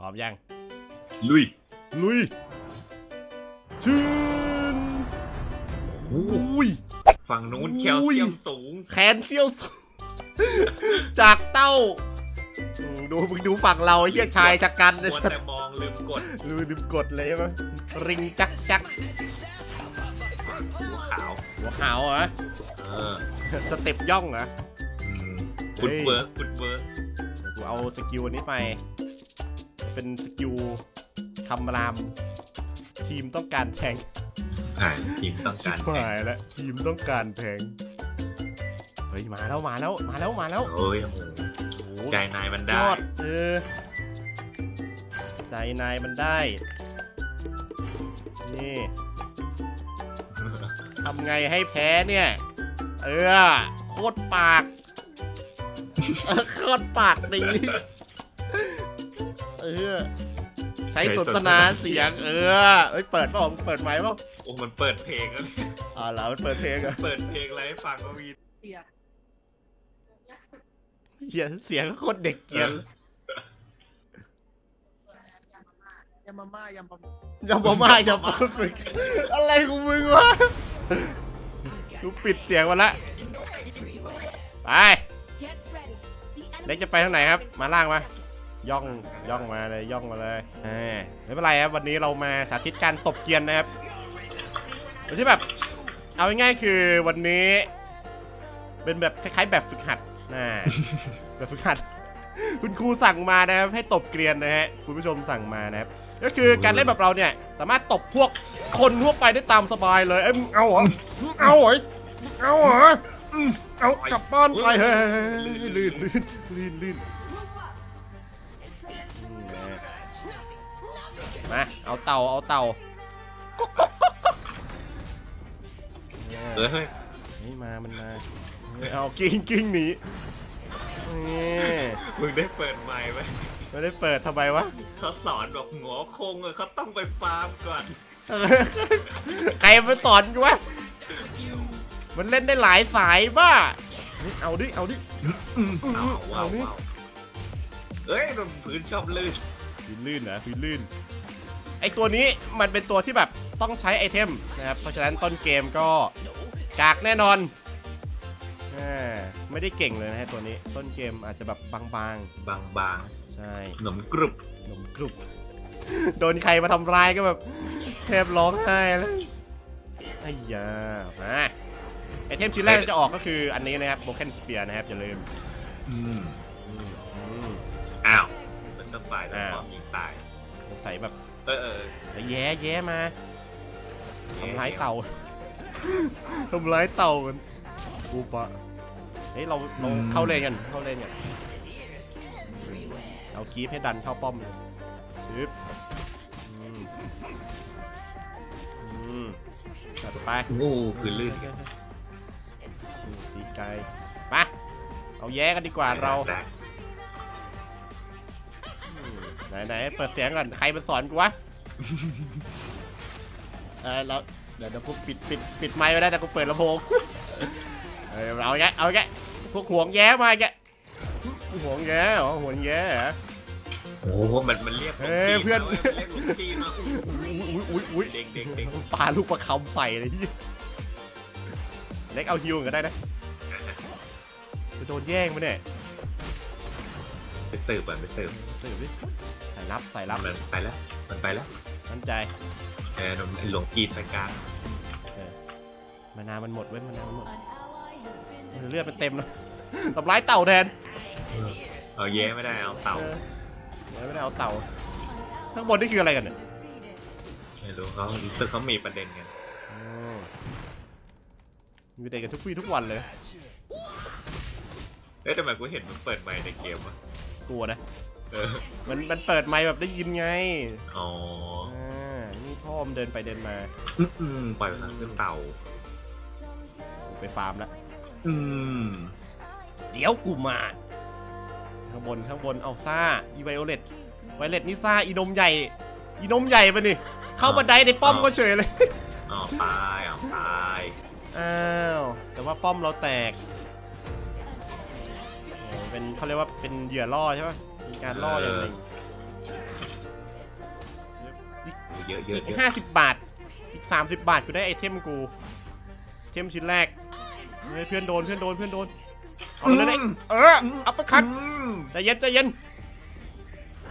พร้อมยัง ลุย ลุยชื่นอุ้ยฝั่งนู้นอุ้ยแคลเซียมสูงแขนเซี่ยวสูง จากเต้าอืมดูมึงดูฝั่งเราไอ้เหี้ยชายชะกันนะมัวแต่มองลืมกด ลืมลืมกดเลยใช่ไหมริงจักจักหัวขาว หัวขาวเหรอเออสเต็ปย่องเหรออืมฟุตเวิร์กฟุตเวิร์กเดี๋ยวกูเอาสกิลอันนี้ไป เป็นสกิลคำราม ทีมต้องการแทงอ่าทีมต้องชิการบหายแล้วทีมต้องการแทงเฮ้ยมาแล้วมาแล้วมาแล้วมาแล้วโอ้ยโอ้โหโอ้โหใจนายมันยได้อดเออใจนายมันได้ นี่ทำไงให้แพ้เนี่ย เออโคตรปากเออโคตรปากดี เออ ใช้สนทนาเสียง เออเอ้ยเปิดเปล่าเปิดไหมค์เปล่าโอ้มันเปิดเพลงแล้วเนี่ยอ่าแล้วมันเปิดเพลงเหรอะเปิดเพลงอะไรให้ฟังก็มีเสียเหี้ยเสียงโคตรเด็กเกรียนยำมาม่ายำมาม่าอย่าบอกมาอย่าบอกฝึกอะไรของมึงวะกูปิดเสียงมาละไปเล็กจะไปทางไหนครับ มาล่างมา ย่องย่องมาเลยย่องมาเลยไม่เป็นไรครับวันนี้เรามาสาธิตการตบเกียนนะครับโดยที่แบบ เอาง่ายๆคือวันนี้ เป็นแบบคล้ายๆแบบฝึกหัดน่าแบบฝึกหัด คุณครูสั่งมานะครับให้ตบเกรียนนะฮะคุณผู้ชมสั่งมานะครับก็คือการเล่นแบบเราเนี่ย สามารถตบพวกคนทั่วไปได้ตามสบายเลยเอ้ยมึงเอาเหรอเอาเหรอเอาเหรอเอากลับบ้านไปเฮ้ยลื่นลื่นลื่นลื่น มาเอาเต่าเอาเต่าเออเฮ้ยเฮ้ยมามันมาเฮ้ยเอากิ้งกิ้งหนีนี่มึงได้เปิดไมค์ไหมไม่ได้เปิดทำไมวะเขาสอนแบบหัวโคงเลยเขาต้องไปฟาร์มก่อนใครมาสอนกูวะมันเล่นได้หลายสายบ้านี่เอาดิ เอาดิ เอาว้าวนี่ว้าวเอ้ยมันพื้นชอบลื่น พื้นลื่นนะพื้นลื่น ไอตัวนี้มันเป็นตัวที่แบบต้องใช้ไอเทมนะครับ เพราะฉะนั้นต้นเกมก็กากแน่นอนอ่าไม่ได้เก่งเลยนะฮะตัวนี้ ต้นเกมอาจจะแบบบางบางบางๆ ใช่ๆขนมกรุบขนมกรุบ โดนใครมาทำร้ายก็แบบแทบร้องไห้แล้วไอ้ยามาไอเทมชิ้นแรกที่จะออกก็คืออันนี้นะครับโบเคนสเปียร์นะครับ อย่าลืมอืมอืมอืมอ้าวเป็นต้นฝ่ายแล้วอ้าวพร้อมยิงตาย สงสัยแบบเออเออแย่แย่มาทำร้ายเต่าทำร้ายเต่ากันกูปะเฮ้ยเราเราเข้าเลนกันเข้าเลนกันเอาคีฟให้ดันเข้าป้อมเลยปึ๊บอืมอืมจัดไปโอ้พื้นลื่นตีไกลมาเอาแย้กันดีกว่าเรา ไหนไหนเปิดเสียงก่อน ใครมาสอนกูวะเออแล้วเดี๋ยวเดี๋ยวกูปิดปิดปิดไมค์ไว้ได้แต่กูเปิดลำโพงเออเอาแกเอาแกพวกห่วงแย้มาแกห่วงแย้เหรอห่วงแย้เหรอโอ้โหมันมันเรียกเฮ้ยเพื่อนเรียกหลวงจีนมาอุ้ยอุ้ยอุ้ยเด็กเด็กเด็กปาลูกประคำใส่เลยที่เล็กเอาฮิวกันได้นะจะโดนแย่งมาเนี่ยไปสืบอะไปสืบสืบดิ ใส่รับใส่รับมันไปแล้ว มันไปแล้วมั่นใจเออหลวงจีนไปกลางมานามันหมดเว้ยมานามันหมดเลือดมันเต็มแล้วทำร้ายเต่าแทนเอาแย้ไม่ได้เอาเต่าเออเดี๋ยวไม่ได้เอาเต่าข้างบนนี่คืออะไรกันเนี่ยไม่รู้เขารู้สึกเขามีประเด็นกันอ๋อมีเด็กกันทุกวี่ทุกวันเลยเอ้ยทำไมกูเห็นมันเปิดไมค์ในเกมวะกลัวนะเออ มันมันเปิดไมค์แบบได้ยินไงอ๋ออ่านี่พ่อมนเดินไปเดินมา อืมปล่อยพลังขึ้นเต่า ไปฟาร์มแล้วอืมเดี๋ยวกูมา ข้างบนข้างบนเอาซ่าอีไวโอเลตไวเลตนี่ซ่าอีนมใหญ่ อีนมใหญ่ปะนี่ เข้าบันไดในป้อมก็เฉยเลย เอาตายเอาตายอ้าวแต่ว่าป้อมเราแตกโอ้เป็นเขาเรียกว่าเป็นเหยื่อล่อใช่ปะ มีการล่ออย่างหนึ่งเยอะเยอะอีกเยอะห้าสิบบาท อีกสามสิบบาทกูได้ไอเทมกูเทมชิ้นแรกเฮ้ยเพื่อนโดนเพื่อนโดนเพื่อนโดนเอาเลยได้เอออัปเปอร์คัตอืมใจเย็นใจเย็น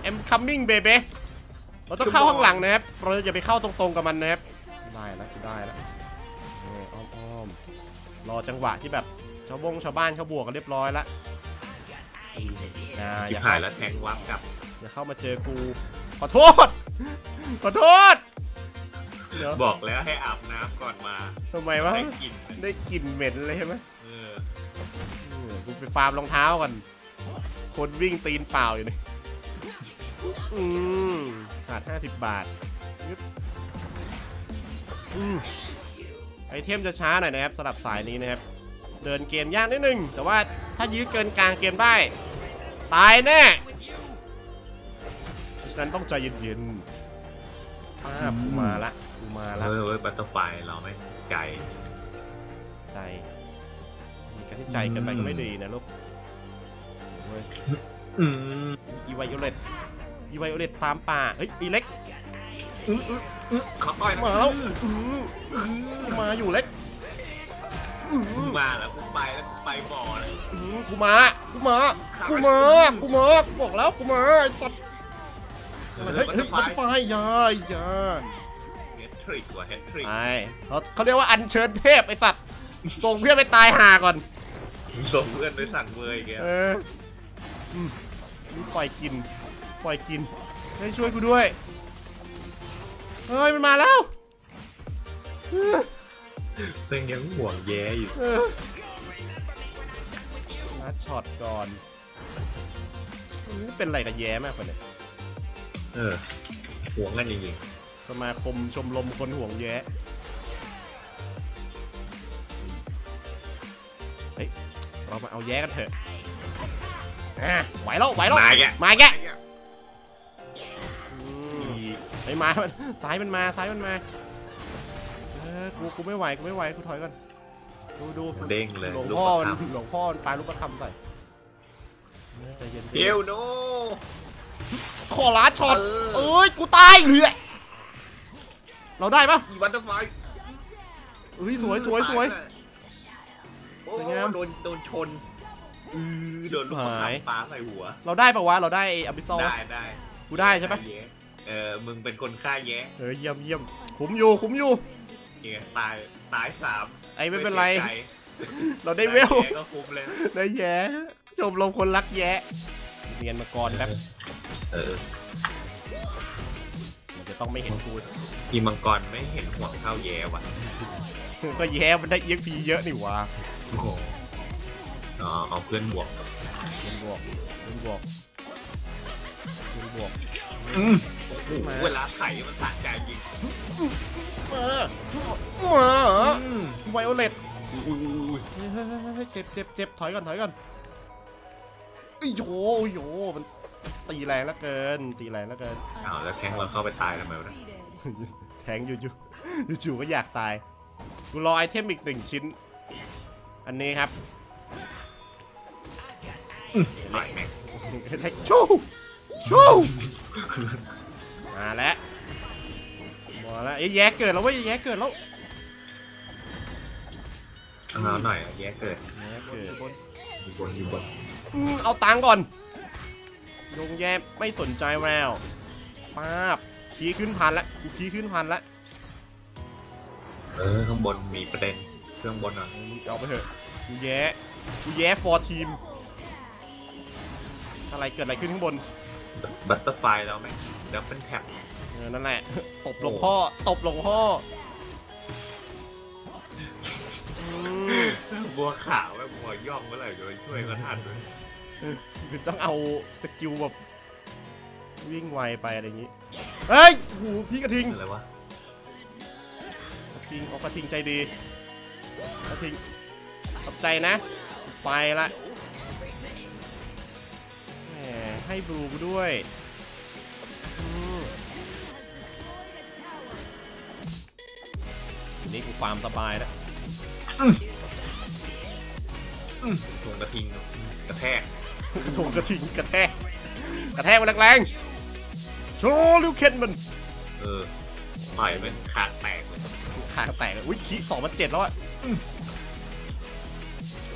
I'm coming baby เราต้องเข้าข้างหลังนะครับ เราจะไปเข้าตรงๆกับมันนะครับ ได้แล้วกูได้แล้วนี่อ้อมอ้อมรอจังหวะที่แบบชาวบงชาวบ้านเขาบวกกันเรียบร้อยแล้ว อ่าอชิบย่าหาเข้ายแล้วแทงวับกลับอย่าเข้ามาเจอกู ขอโทษ ขอโทษ เดี๋ยวบอกแล้วให้อาบน้ำก่อนมาทำไมวะ ได้กลินได้กลิ่นเหม็นเลยใช่ไหมเออเออกูไปฟาร์มรองเท้ากันคนวิ่งตีนเปล่าอยู่นี่อืมขาดห้าสิบบาทยึบอืมไอเทมจะช้าหน่อยนะครับสำหรับสายนี้นะครับ เดินเกมยากนิดนึง แต่ว่า ถ้ายื้อเกินกลางเกมได้ ตายแน่เพราะฉะนั้นต้องใจเย็นๆป้าบกูมาละกูมาละเฮ้ยเฮ้ยบัตเตอร์ไฟเราไม่ใจ ใจมีการที่ใจเกันไปก็ไม่ดีนะลูกเว้ยอืมอีไวโอเลตอีไวโอเลตฟาร์มป่าเฮ้ยอีเล็กอืมอืมอืมขอต่อยนะมาแล้วอื้อกูมาอยู่เล็ก มึงมาแล้วกูไปแล้วกูไปบ่อแล้วอื้อกูมากูมากูมากูมาบอกแล้วกูมาไอ้สัตว์เฮ้ยเฮ้ยมันไฟอยาอยาเฮดทริกว่ะเฮดทริกไอ้เขาเขาเรียกว่าอัญเชิญเทพไอ้สัตว์ส่งเพื่อนไปตายห่าก่อนส่งเพื่อนไปสั่งเบยแกเอออืมนี่ปล่อยกินปล่อยกินให้ยช่วยกูด้วยเฮ้ยมันมาแล้วเออเต็งยังห่วงแย่อยู่เออนัดช็อตก่อนนี่เป็นอะไรกับแย้มากกว่าเนี่ยเออห่วงกันจริงสมาคมชมรมคนห่วงแย้เฮ้ยเรามาเอาแย้กันเถอะอะไหวแล้วไหวๆแล้วมาแกมาแกแกอืมไอ้ยมามันซ้ายมันมาซ้ายมันมาเออกูกูไม่ไหวกูไม่ไหวกูถอยก่อนดูดูเด้งเลยหลวงลูกพ่อประมันคำหลวงพ่อมันปลาลูกประคำใส่เออใจเย็นเดี๋ยวโนขอลาดช็อตเออเอ้ยกูตายเหลือเราได้ปะอีบัตเตอร์ไฟเฮ้ยสวยสวยสวยโอ้สวยงามโดนโดนชนอือโดนลูกประหายคำปาใส่หัว เราได้ปะวะเราได้อบิโซได้ได้กูได้ใช่ปะแย้เออมึงเป็นคนฆ่าแย้เออเยี่ยมเยี่ยมคุ้มอยู่คุ้มอยู่ เนี่ยตายตายสามไอ้ไม่เป็นไร สียใจเราได้เวลแย้ก็คุ้มเลยได้แย่ชมรมคนรักแย่เรียนมาก่อนครับเออมันจะต้องไม่เห็นกูทีมังกรไม่เห็นห่วงเท่าแย้ว่ะก็แย่มันได้เอ็กพีเยอะนี่หวะโอ้โหอ๋อเอาเพื่อนบวกเล่นบวกเล่นบวกเล่นบวกอืมโอ้โหมา เวลาไถมันสะใจจริงมามาอืมไวโอเลตอุ้ยอุ้ยอุ้ยเฮ้ยเฮ้ยเฮ้ยเฮ้ยเจ็บเจ็บเจ็บถอยก่อนถอยก่อนไอ้ยโหโอ้โหมันตีแรงเหลือเกิน ตีแรงเหลือเกินอ้าวแล้วแทงเราเข้าไปตายทำไมวะเนี่ยแทงอยู่อยู่จู่ๆก็อยากตายกูรอไอเทมอีกหนึ่งชิ้น อันนี้ครับหน่อยแม็กเล็กชูชู มาแล้วมาแล้วไอ้ยแย่เกิดแล้วเว้ยแย่เกิดแล้วเอาหน่อยอะแย้เกิดแย่เกิดอยู่บนอยู่บนอืมเอาตังค์ก่อนยงแย่ไม่สนใจแล้วป้าบขี้ขึ้นพันละกูขี้ขึ้นพันละเออข้างบนมีประเด็นเครื่องบนอะมึงเอาไปเถอะกูแย่กูแย่ฟอร์ทีมอะไรเกิดอะไรขึ้นข้างบน บัตเตอร์ไฟเราไหมดับเป็นแท็บเออนั่นแหละ ตบหลวงพ่อ ตบหลวงพ่ออืมบัวขาวแบบบัวย่องเมื่อไหร่จะไปช่วยก็ทันเลยคือต้องเอาสกิลแบบวิ่งไวไปอะไรอย่างงี้เฮ้ยโอ้โหพี่กระทิงอะไรวะกระทิงเอากระทิงใจดีกระทิงขอบใจนะ ไปละ ให้บลูกูด้วยอืมทีนี้กูฟาร์มสบายแล้วถุงกระทิงกระแทกถูกกระทิงกระแทกกระแทกมันแรงๆโชว์ลิวเคนมันเออต่อยมันขาดแตกเลยคางแตกเลยอุ้ยขีสองมันเจ็ดแล้วอะ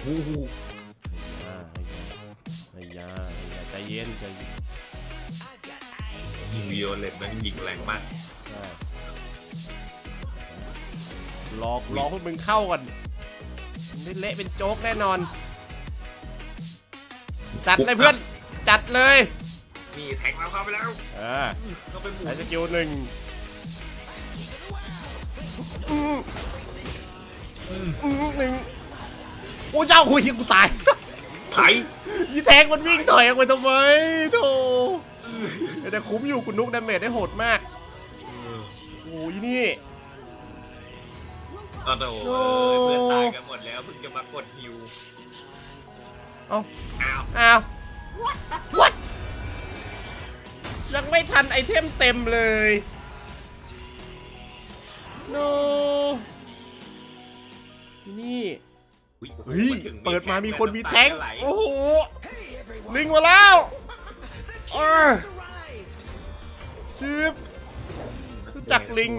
ฮู้ฮู้อ่ เย็นใจเย็นยิงวิโอเลตมันยิงแรงมากใช่รอรอพวกมึงเข้าก่อนไม่เละเป็นโจ๊กแน่นอน จัดเลยเพื่อน จัดเลยนี่แทงเราเข้าไปแล้วเออเข้าไปหมุใช้นสกิลหนึ่งอืมอืมหนึ่งโอ้เจ้าคุยกูตาย ไถยีแทงมันวิ่งถอยออกไปทำไมโธ่แต่คุ้มอยู่คุณนุกดาเมจได้โหดมากโอ้ยนี่โอ้โหโอ้เพื่อนตายกันหมดแล้วเพิ่งจะมากดฮิวเอ้าอ้าวอ้าว what ยังไม่ทันไอเทมเต็มเลย no นี่อุ๊ยโอ้โห เฮ้ยถึงเปิดมามีคนมีำตแทงจะไหลโอ้โหลิงมาแล้วเออชืบรู้จักลิง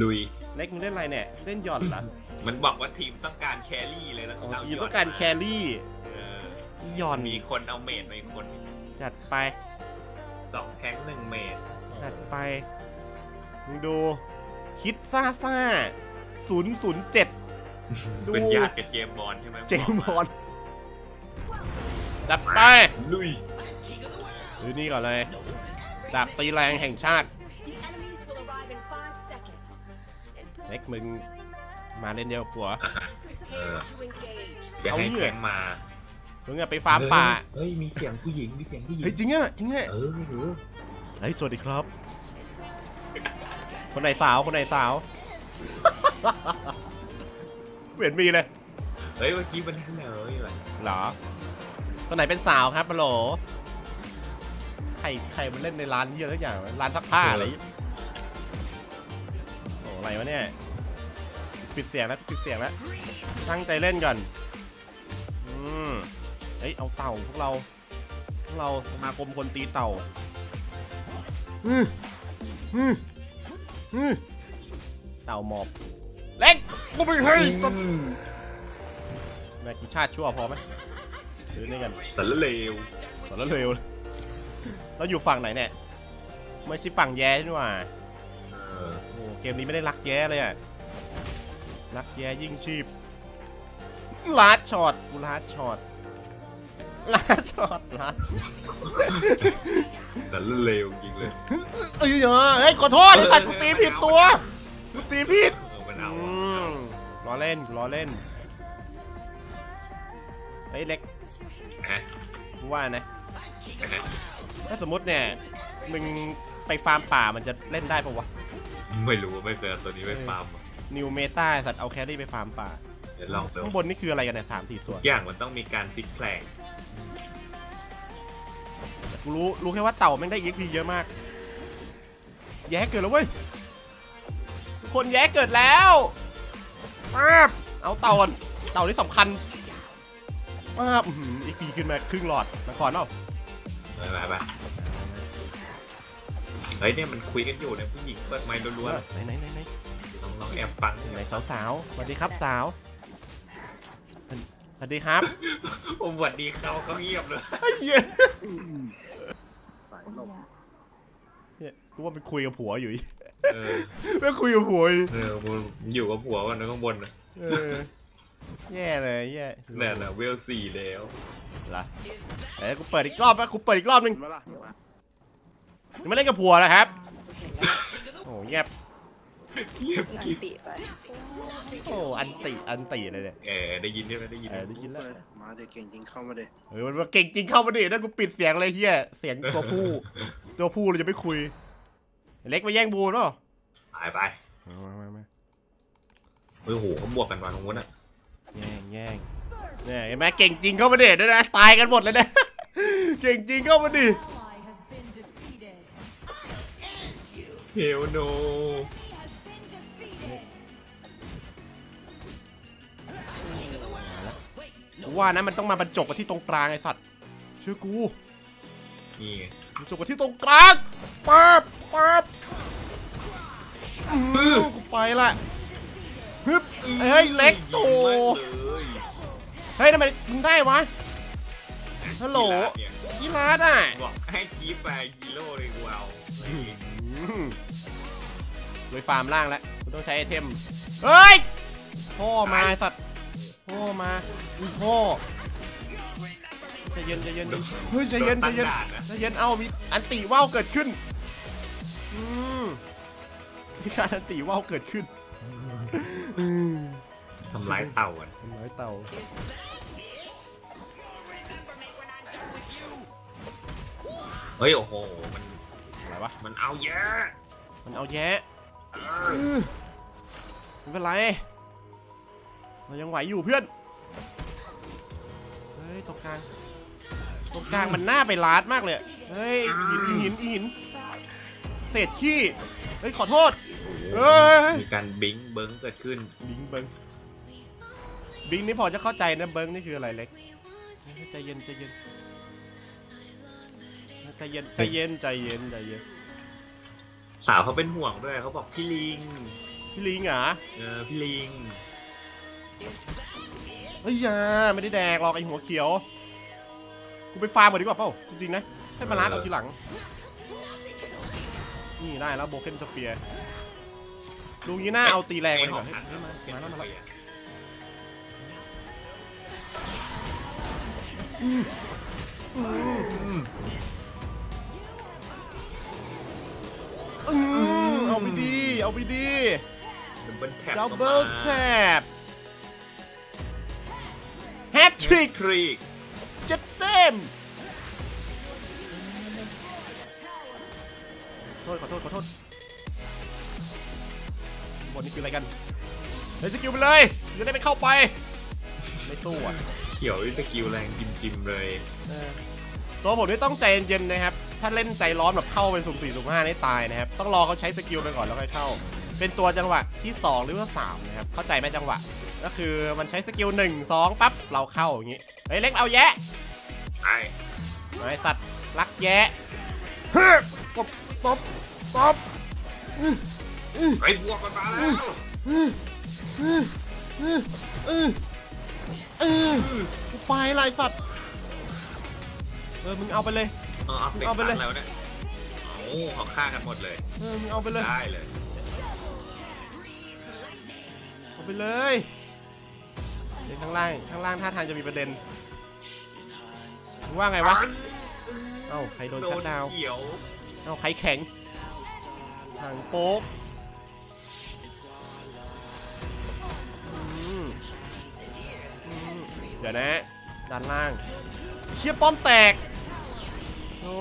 ลุย เล็กมึงเล่นอะไรเนี่ย เล่นหย่อนเหรอมันบอกว่าทีมต้องการแครี่เลยนะอ๋อเทีมต้องการแครี่เออหย่อนมีคนเอาเมดมาอีกคน จัดไปสองแทงหนึ่งเมดจัดไปมึงดู คิดซ่าซ่าศูนย์ศูนย์เจ็ดดู เป็นญาติกับเจมส์บอลใช่ไหมเจมส์บอลจัดไป ลุยดูนี่ก่อนเลย ดาบตีแรงแห่งชาติ The enemies will arrive in five seconds. เล็กมึง มาเล่นเดียวกับผัวอะฮะ Prepare to engage. อย่าให้เอาเนี่แทยงมามึงอะไปฟาร์มป่า เฮ้ย มีเสียงผู้หญิง มีเสียงผู้หญิง เฮ้ยจริงอะจริงอะเออเออเฮ้ยสวัสดีครับ คนไหนสาว คนไหนสาว เปลี่ยนมีเลย เฮ้ยเมื่อกี้มันนั่นเลยอะไรเหรอคนไหนเป็นสาวครับปะโหลใครใครมันเล่นในร้านเยอะทุกอย่างวะร้านซักผ้าอะไรโอ้อะไรวะเนี่ยปิดเสียงแล้วปิดเสียงแล้วตั้งใจเล่นก่อนอืมเฮ้ยเอาเต่าพวกเราพวกเราสมาคมคนตีเต่าอืมอืมอืมเต่าหมอบเล็ก กูไม่ให้ตบนายกูชาติชั่วพอไหมหรือนี่กันแต่ละเลวสารเร็วเลยเราอยู่ฝั่งไหนเนี่ยไม่ใช่ฝั่งแย่ใช่ไหมวะเออโอ้เกมนี้ไม่ได้รักแย่เลยอะรักแย่ยิ่งชีพลาดช็อตกูลาดช็อตลาดช็อตลาดแต่ละเลวจริงเลยเอ้ยเฮ้ยขอโทษไอ้สัตว์กูตีผิดตัวกูตีผิด ล้อเล่นกูล้อเล่นเฮ้ยเล็กฮะกูว่านะ ฮะถ้าสมมติเนี่ยมึงไปฟาร์มป่ามันจะเล่นได้ปะวะ ไม่รู้ว่าไม่เคยเอาตัวนี้ไปฟาร์มอะนิวเมตาสัตว์เอาแครี่ไปฟาร์มป่า เดี๋ยวลองดูข้างบนนี่คืออะไรกันเนี่ยสามสี่ส่วนทุกอย่างมันต้องมีการพลิกแพลงกูรู้รู้แค่ว่าเต่าแม่งได้ EXP เยอะมาก แย้เกิดแล้วเว้ยทุกคนแย้เกิดแล้ว ป๊าบเอาเต่าก่อนเต่าที่สำคัญป๊าบอื้อหือ EXP ขึ้นมาครึ่งหลอดมาก่อนเนาะไปไปไปเฮ้ยเนี่ยมันคุยกันอยู่เนี่ยผู้หญิงเปิดไมค์รัวไหนไหนไหนไหนๆลองลองแอบฟังไหนสาวสาวๆสวัสดีครับสาวสวัสดีครับผมหวัดดีเขาเขาเงียบเลยไอ้เหี้ยสายลม เนี่ยกูว่ามันคุยกับผัวอยู่อีก เออไม่คุยกับผัวอยู่เออผมอยู่กับผัวกันนะข้างบนนะเออแย่เลยแย่เนี่ยนะเวลสี่แล้วเหรอเอ้ยกูเปิดอีกรอบนะกูเปิดอีกรอบหนึงเห็นไหมล่ะยังไม่เล่นกับผัวนะครับโอ้เงียบเงียบหลังกิ๊บปีไปโอ้อันติอันติเลยเนี่ยเออได้ยินใช่ไหมได้ยินเออได้ยินแล้วมาเด็กเก่งจริงเข้ามาเด็กเออมันมาเก่งจริงเข้ามาดินะกูปิดเสียงเลยเฮียเสียงตัวผู้ตัวผู้เราจะไม่คุย เล็กมาแย่งบูนเปล่าหายไปมามามาเฮ้ยโหเขาบวกกันมาตรงนู้นอะแย่งแย่งเนี่ยเห็นไหมเก่งจริงเข้ามาดิด้วยนะตายกันหมดเลยนะเก่งจริงเข้ามาดิ Ally has been defeated. เฮลโน Has been defeated. กูว่านะมันต้องมาบรรจบกันที่ตรงกลางไอ้สัตว์เชื่อกูนี่ไงบรรจบกันที่ตรงกลางปั๊บปั๊บ อืมกูไปละฮึบเฮ้ยเล็กโตยิงแม่งเลยเฮ้ยทำไมมึงได้วะฮัลโหลเนี่ยกีฬาดอะบอกให้คีปไปฮีโร่เลยกูเอาอืมโดยฟาร์มล่างแล้วกูต้องใช้ไอเทมเฮ้ยพ่อมาไอ้สัตว์พ่อมาอุ้ยพ่อใจเย็นใจเย็นดิเฮ้ยใจเย็นใจเย็นโดตั้งด่านะใจเย็นเอามีอันติว่าวเกิดขึ้นอืม มีการอันติว่าวเกิดขึ้นอืมทำร้ายเต่าอะทำร้ายเต่าเฮ้ยโอ้โหมันอะไรวะมันเอาเยอะมันเอาแยะเอเอออไม่เป็นไรเรายังไหวอยู่เพื่อนเฮ้ยตรงกลางตรงกลางมันหน้าไปลาดมากเลยเฮ้ยหินหินหินเศษขี้เฮ้ยขอโทษ เอ้ย มีการบิงเบิ้งเกิดขึ้น บิงเบิงบิงนี่พอจะเข้าใจนะเบิงนี่คืออะไรเล็กใจเย็นใจเย็นใจเย็นใจเย็นใจเย็นใจเย็นสาวเขาเป็นห่วงด้วยเขาบอกพี่ลิง พี่ลิงเหรอะเออพี่ลิงเฮ้ยอยาไม่ได้แดกหรอกไอหัวเขียว กูไปฟาร์มก่อนดีกว่าเปล่าจริงๆนะให้มาล้างเอาทีหลัง นี่ได้แล้วโบเคนสเปียร์ ลุงนี้หน้าเอาตีแรงไปดีกว่าเฮ้ยเฮ้ยมามาแล้วมาแล้วอืมเอาไปดี เอาไปดีดับเบิลแท็บดับเบิลแท็บแฮตทริกทริกจะเต็มโทษขอโทษขอโทษ บนนี่คืออะไรกันเฮ้ยสกิลไปเลยจะได้ไม่เข้าไป ไม่สู้อะเขียวสกิลแรงจิมจิมๆเลย เออตัวผมนี่ต้องใจเย็นๆนะครับ ถ้าเล่นใจร้อนแบบเข้าเป็นสุ่มสี่สุ่มห้านี่ตายนะครับ ต้องรอเขาใช้สกิลไปก่อนแล้วค่อยเข้า เป็นตัวจังหวะที่2หรือว่า3นะครับ เข้าใจไหมจังหวะ ก็คือมันใช้สกิล1 2ปั๊บเราเข้าอย่างงี้ เฮ้ยเล็กเอาแยะ ไอ้ไอ้สัตว์รักแยะเฮ้ยตบตบตบ ไอ้บวกกันมาแล้วเออไปละไอ้สัตว์ เออ มึงเอาไปเลย เอาไปเลยแล้วเนี่ยเอาเขาฆ่ากันหมดเลย เออ มึงเอาไปเลย ได้เลย เอาไปเลยเดี๋ยวข้างล่าง ข้างล่างท่าทางจะมีประเด็นว่าไงวะ เอ้า ใครโดนชัดดาวเขียวเอ้า ใครแข็งทางโป๊ก เดี๋ยวนะด้านล่างเชี่ยป้อมแตกโอ้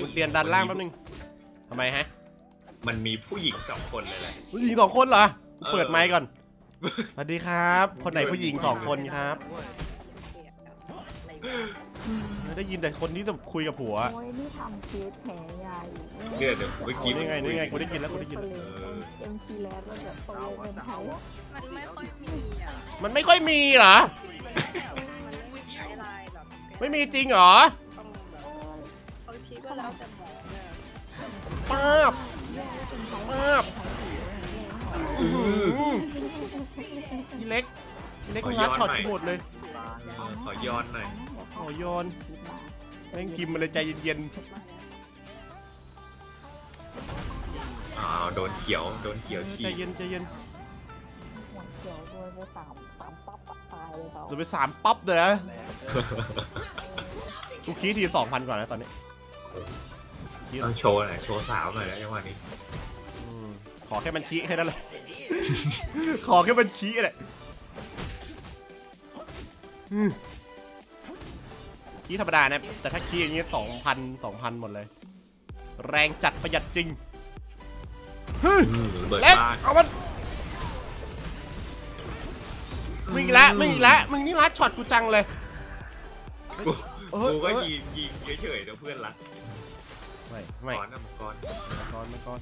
กูเรียนด้านล่างแป๊บนึงทำไมฮะ มันมีผู้หญิงสองคนเลยแหละผู้หญิงสองคนเหรอกูเออเปิดไมค์ก่อน สวัสดีครับ คนไหนผู้หญิงสองคนครับ ได้ยินแต่คนที่จะคุยกับผัว โอ้ยนี่ทำเคสแผลใหญ่เดี๋ยเดี๋ยวเมื่อกี้นี่ไงนี่ไงกูได้ยินแล้วกูได้ยิน เอ็มพีแล้วแล้วแบบโตเป็นไทยมันไม่ค่อยมีอะมันไม่ค่อยมีเหรอ มันไม่ใช้ลายแบบไม่มีจริงเหรอต้องแบบบางทีก็แล้วแต่หมอเนี่ยป้าบป้าบอื้อหือพี่เล็กพี่เล็กมึงรัดช็อตกูหมดเลย เออขอย้อนหน่อยขอโยน แม่งกิมมาเลยใจเย็นอ้าวโดนเขียว โดนเขียวๆฉีใจกเย็นใจเย็นหัวเขียวโดนไปสามสามปั๊บอะตายเลยเราเดี๋ยวไปสามป๊อปเลยนะกูคีทีสองพันก่อนนะตอนนี้ต้องโชว์หน่อย โชว์สาวหน่อยแล้วจังหวะนี้ อืมขอแค่มันคีแค่นั้นแหละ ขอแค่มันคีแหละอืม คีธรรมดานะแต่ถ้าคีอย่างงี้สองพันสองพันหมดเลย แรงจัดประหยัดจริงเฮ้ยอืมเบิดเล็กบ้านเอามันมึงอีกแล้วมึงอีกแล้วมึงนี่รัดช็อตกูจังเลยกูเออกูก็เออยิงยิงเฉยๆนะเพื่อนรักไม่ไม่ก้อนนะมังกรมังกรมังกร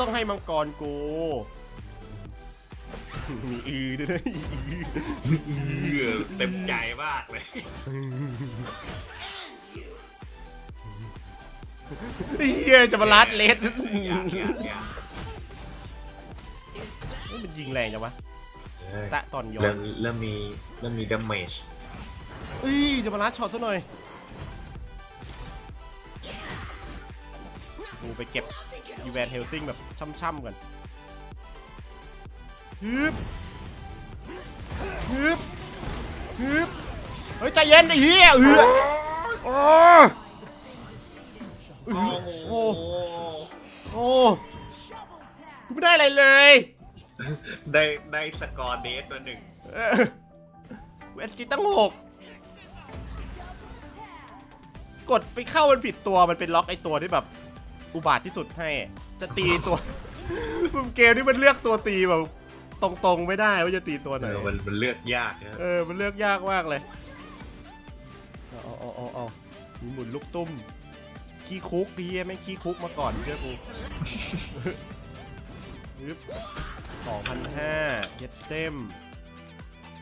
ต้องให้มังกรกู มีอือด้วยนะอือเออเต็มใจมากเลยเฮียจะมาลัดเลสอยากอยากอยากเฮ้ยมันยิงแรงจังวะเออตะตอนย้อเริ่นมเริ่มมีเริ่มมีดาเมจเอ้ยจะมาลัดช็อตซะหน่อยกูไปเก็บยูแวนเฮลซิงแบบช่ำๆก่อน ฮึบฮึบฮึบเฮ้ยใจเย็นไอ้เหี้ยเออโอ้เอโอ้อโหโอ้โอ้กูไม่ได้อะไรเลย ได้ได้สกอร์เดสตัวหนึ่งเออเวสซิตั้งหกกดไปเข้ามันผิดตัวมันเป็นล็อกไอตัวที่แบบอุบาทที่สุดให้ จะตีตัวมุมเกมนี่มันเลือกตัวตีแบบ ตรงๆไม่ได้ว่าจะตีตัวไหนเออมันมันเลือกยากนะเออมันเลือกยากมากเลยเอาเอาเอาเอามีหมุนลูกตุ้มขี้คุกดีไม่งขี้คุกมาก่อนเชื่อกูยึบสองพันห้าเย็ดเต็ม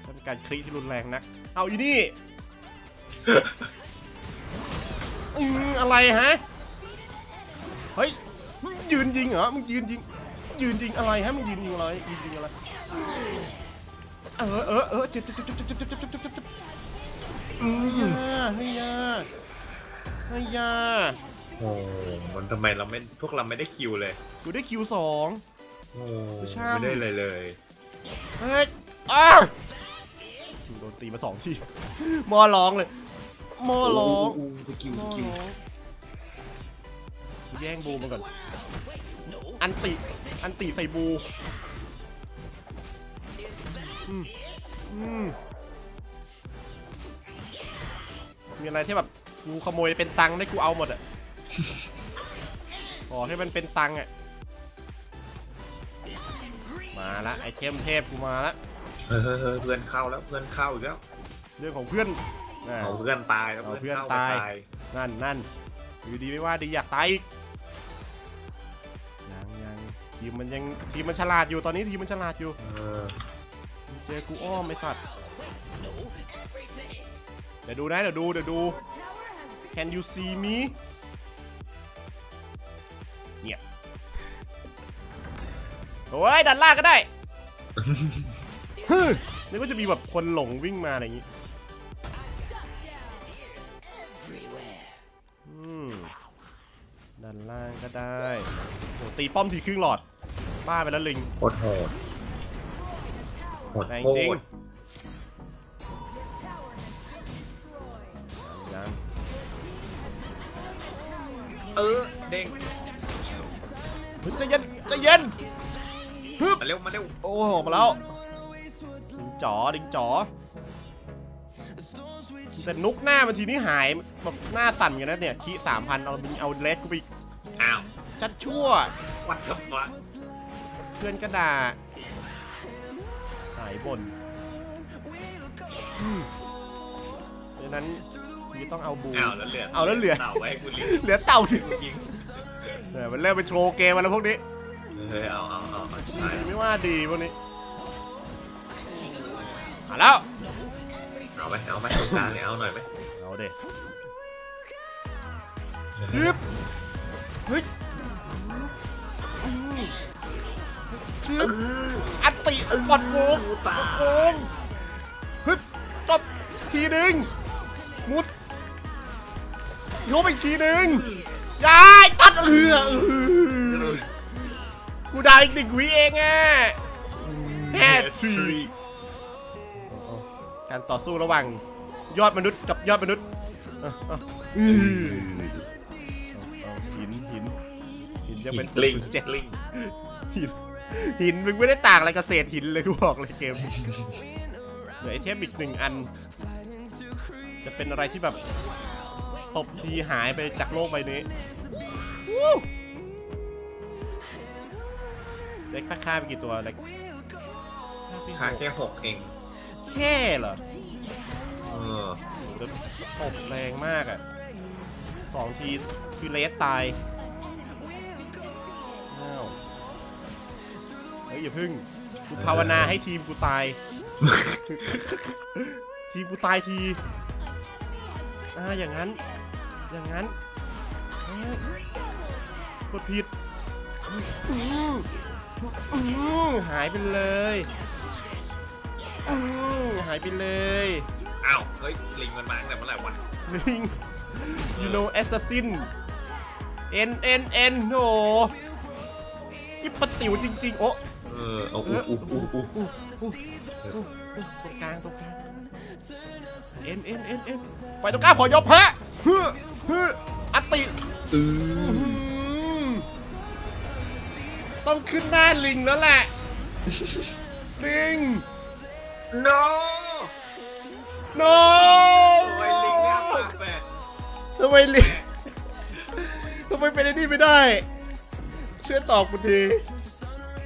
เป็นการคลิที่รุนแรงนัก เอาอีนี่อืมอะไรฮะ เฮ้ยมึงยืนยิงเหรอ มึงยืนยิง ยืนยิงอะไรฮะมึงยืนยิงอะไรยืนยิงอะไรเออเออเออเจ็บเจ็บเจ็บเจ็บเจ็บเจ็บเจ็บเจ็บเจ็บเจ็บเฮ้ยาเฮ้ยยาเฮ้ยยาโอ้มันทำไมเราไม่พวกเราไม่ได้คิวเลยกูได้คิวสองโอ้ไม่ไม่ได้เลยเลยเฮ้ยอ้าโดนตีมาสองทีมอร้องเลยมอร้องสกิลสกิลแย่งบูมันก่อนอันติ อันติใส่บูอืมอืมมีอะไรที่แบบกูขโมยเป็นตังค์ได้กูเอาหมดอะขอให้มันเป็นตังค์อะมาละไอเทมเทพกูมาละเฮ้ยเฮ้ยเฮ้ยเพื่อนเข้าแล้วเพื่อนเข้าอีกแล้วเรื่องของเพื่อนน่ะเอาเพื่อนตายแล้วเอาเพื่อนเข้าเพื่อนไปตายตาย นั่นนั่นอยู่ดีไม่ว่าดีอยากตายอีกยังยัง ทีมมันยังทีมมันฉลาดอยู่ตอนนี้ทีมมันฉลาดอยู่เออเจอกูอ้อมไม่ตัดเดี๋ยวดูนะเดี๋ยวดูเดี๋ยวดู Can you see me เนี่ยโอ้ยดันล่างก็ได้ฮึนึกว่าจะมีแบบคนหลงวิ่งมาอะไรอย่างงี้อืมดันล่างก็ได้โอ้ตีป้อมทีครึ่งหลอด บ้าไปแล้วลิงโคตรโหดโหดแรงโคจริงตรยังเออเด้งเฮ้ยใจเย็นใจเย็นฮึบมาเร็วมาเร็วโอ้ออกมาแล้วดิงจ๋อดิงจ๋อแต่นุกหน้ามันทีนี้หายแบบหน้าสั่นกันนะเนี่ยคีสามพันเอาบิงเอาเลสกูไปอีกอ้าวชัดชั่ววัดกับวัดเพื่อนก็ด่าหายบนอืมดังนั้นกูต้องเอาบูอ้าวแล้วเหลือเอาแล้วเหลือเต่าไว้ให้กูเลี้ยงเหลือเต่าถึงยิงเออมันเริ่มไปโชว์เกมมาแล้วพวกนี้เฮ้ยเอาเอาเอาเอาตายไม่ว่าดีพวกนี้มาแล้วเอาไหมเอาไหมตรงกลางเนี่ยเอาหน่อยไหมเอาเด็ฮึบเฮ้ย ชึบอัตติบอดโวงตาโวงฮึบจบทีหนึ่งมุดโยกไปอีกทีหนึ่งยายตัดเอือเออกูได้อีกหนึ่งวิเองอะแฮตทรีการต่อสู้ระหว่างยอดมนุษย์กับยอดมนุษย์อะอะอือเอาเอาหินหินหินจะเป็นลิงเจ็ดลิงหิน หินมึงไม่ได้ต่างอะไรกับเศษหินเลยกูบอกเลยเกมนี้เหลือไอเทมอีกหนึ่งอัน จะเป็นอะไรที่แบบตบทีหายไปจากโลกใบนี้วู้เล็กฆ่าไปกี่ตัวเล็กฆ่าไปค่าหกแค่หกเองแค่เหรอเออโอ้โหตบแรงมากอะสองทีคือเลสตายอ้าว เฮ้ยอย่าพึ่งกูภาวนาให้ทีมกูตาย ทีมกูตายทีอ่าอย่างนั้น อย่างนั้นอ่ากดผิดอื้ออื้อหายไปเลยอื้อหายไปเลยอ้าวเฮ้ยลิงมันมาตั้งแต่เมื่อไหร่วะลิง you know assassin n n n โหจิบปะติ๋วจริงๆ โอ้ เออเอาเออู้ออู้อู้อู้อู้อู้อู้อู้ตรงกลางตรงกลางเอ็นเอ็นเอ็นเอ็นไฟตรงกลางขอยกพระฮึฮึอัตติอือื้อหือต้องขึ้นหน้าลิงแล้วแหละลิงโนโนทำไมลิงเนี่ยปากแปดทำไมลิงทำไมเป็นไอ้นี่ไม่ได้ ช่วยตอบกูที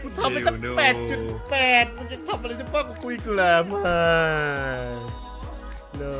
กูทำไปตั้งแปดจุดแปดมันจะทำอะไรจะบ้ากว่ากูอีกเหรอมา no